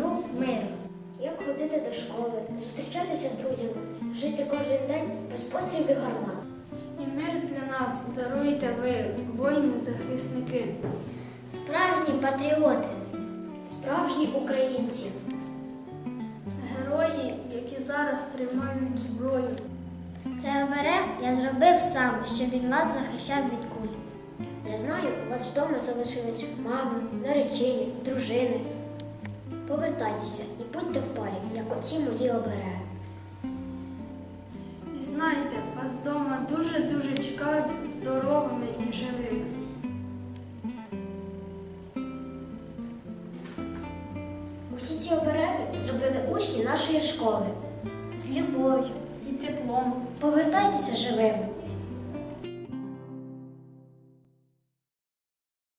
сну миру. Як ходити до школи, зустрічатися з друзями, жити кожен день без пострілів гармат. І мир для нас даруєте ви, воїни-захисники. Справжні патріоти, справжні українці. Герої, які зараз тримають зброю. Це оберег я зробив сам, щоб він вас захищав від куль. Я знаю, у вас вдома залишились мами, наречені, дружини. Повертайтеся і будьте в парі, як оці мої обереги. І знайте, вас вдома дуже-дуже чекають здоровими і живими. Усі ці обереги зробили учні нашої школи з любов'ю. І теплом. Повертайтеся живими.